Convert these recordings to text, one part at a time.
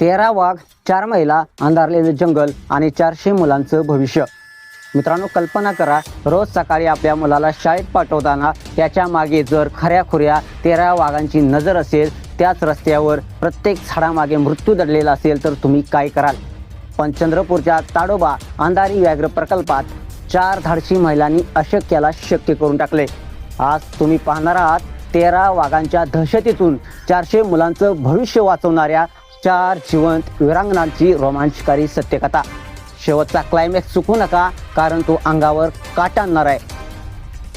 तेरा वाघ चार महिला अंधारलेले जंगल आणि चारशे मुलांचं भविष्य. मित्रांनो कल्पना करा रोज सकाळी आपल्या मुलाला शाळेत पाठवताना त्याच्यामागे जर खऱ्याखुऱ्या तेरा वाघांची नजर असेल त्याच रस्त्यावर प्रत्येक झाडामागे मृत्यू दडलेला असेल तर तुम्ही काय कराल? पण चंद्रपूरच्या ताडोबा अंधारी व्याघ्र प्रकल्पात चार धाडशी महिलांनी अशक्याला शक्य करून टाकले. आज तुम्ही पाहणार आहात तेरा वाघांच्या दहशतीतून चारशे मुलांचं भविष्य वाचवणाऱ्या चार जिवंत वीरांगणांची रोमांचकारी सत्यकथा. शेवटचा क्लायमॅक्स चुकू नका कारण तो अंगावर काट आणणार आहे.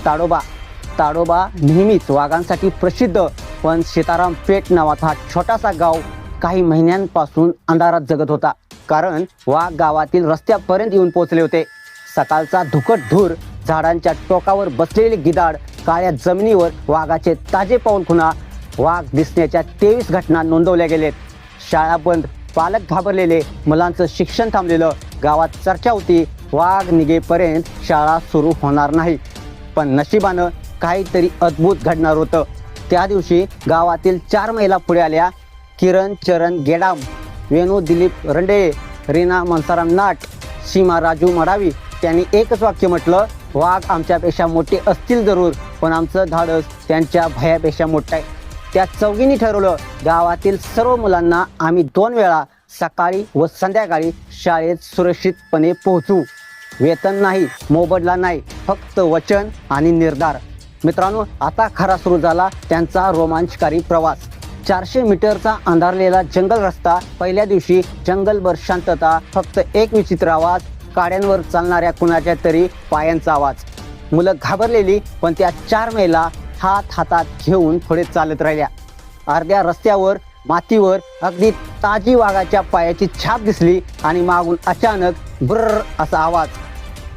ताडोबा. ताडोबा नेहमीच वाघांसाठी प्रसिद्ध पण सीताराम पेठ नावाचा हा छोटासा गाव काही महिन्यांपासून अंधारात जगत होता. कारण वाघ गावातील रस्त्यापर्यंत येऊन पोहोचले होते. सकाळचा धुकट धूर झाडांच्या टोकावर बसलेले गिदाड काळ्या जमिनीवर वाघाचे ताजे पाऊल खुणा वाघ दिसण्याच्या तेवीस घटना नोंदवल्या गेलेत. शाळा बंद. पालक घाबरलेले मुलांचं शिक्षण थांबलेलं. गावात चर्चा होती वाघ निघेपर्यंत शाळा सुरू होणार नाही. पण नशिबानं काहीतरी अद्भुत घडणार होतं. त्या दिवशी गावातील चार महिला पुढे आल्या किरण चरण गेडाम वेणू दिलीप रंडे रीना मनसाराम नाट सीमा राजू मडावी. त्यांनी एकच वाक्य म्हटलं वाघ आमच्यापेक्षा मोठे असतील जरूर पण आमचं धाडस त्यांच्या भयापेक्षा मोठं आहे. त्या चौघींनी ठरवलं गावातील सर्व मुलांना आम्ही दोन वेळा सकाळी व संध्याकाळी शाळेत सुरक्षितपणे पोहोचू. वेतन नाही मोबदला नाही फक्त वचन आणि निर्धार. मित्रांनो आता खरा सुरू झाला त्यांचा रोमांचकारी प्रवास. चारशे मीटरचा अंधारलेला जंगल रस्ता पहिल्या दिवशी जंगलभर शांतता फक्त एक विचित्र आवाज काड्यांवर चालणाऱ्या कुणाच्या तरी पायांचा आवाज. मुलं घाबरलेली पण त्या चार मेला हात हातात घेऊन पुढे चालत राहिल्या. अर्ध्या रस्त्यावर मातीवर अगदी ताजी वाघाच्या पायाची छाप दिसली आणि मागून अचानक ब्रर असा आवाज.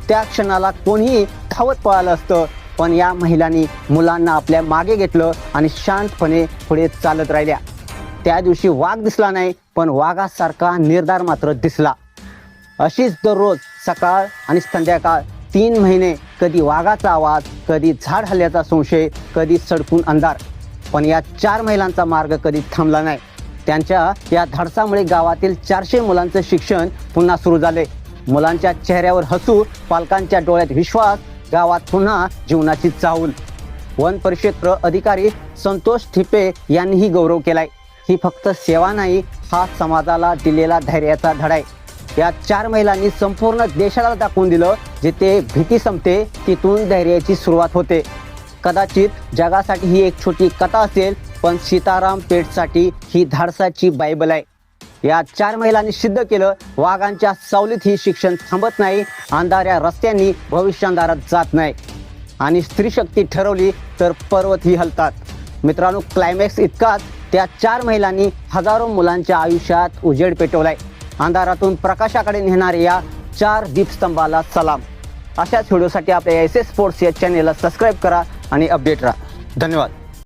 त्या क्षणाला कोणीही धावत पळालं असतं पण या महिलांनी मुलांना आपल्या मागे घेतलं आणि शांतपणे पुढे चालत राहिल्या. त्या दिवशी वाघ दिसला नाही पण वाघासारखा निर्धार मात्र दिसला. अशीच दररोज सकाळ आणि संध्याकाळ तीन महिने कधी वाघाचा आवाज कधी झाड हल्ल्याचा संशय कधी सडकून अंधार. पण या चार महिलांचा मार्ग कधी थांबला नाही. त्यांच्या या धाडसामुळे गावातील चारशे मुलांचं शिक्षण पुन्हा सुरू झाले मुलांच्या चेहऱ्यावर हसू पालकांच्या डोळ्यात विश्वास गावात पुन्हा जीवनाची चाहूल. वन परिक्षेत्र अधिकारी संतोष ठिपे यांनीही गौरव केलाय. ही फक्त सेवा नाही हा समाजाला दिलेला धैर्याचा धडा आहे. या चार महिलांनी संपूर्ण देशाला दाखवून दिलं जिथे भीती संपते तिथून धैर्याची सुरुवात होते. कदाचित जगासाठी ही एक छोटी कथा असेल पण सीताराम पेठसाठी ही धाडसाची बायबल आहे. या चार महिलांनी सिद्ध केलं वाघांच्या सावलीत ही शिक्षण थांबत नाही अंधाऱ्या रस्त्यांनी भविष्य अंधारात जात नाही. आणि स्त्री शक्ती ठरवली तर पर्वतही हलतात. मित्रांनो क्लायमॅक्स इतकाच त्या चार महिलांनी हजारो मुलांच्या आयुष्यात उजेड पेटवलाय. अंधारातून प्रकाशाकडे नेणाऱ्या या चार दीपस्तंभाला सलाम. अशाच व्हिडिओसाठी आपल्या एस एस स्पोर्ट्स या चॅनेलला सबस्क्राईब करा आणि अपडेट राहा. धन्यवाद.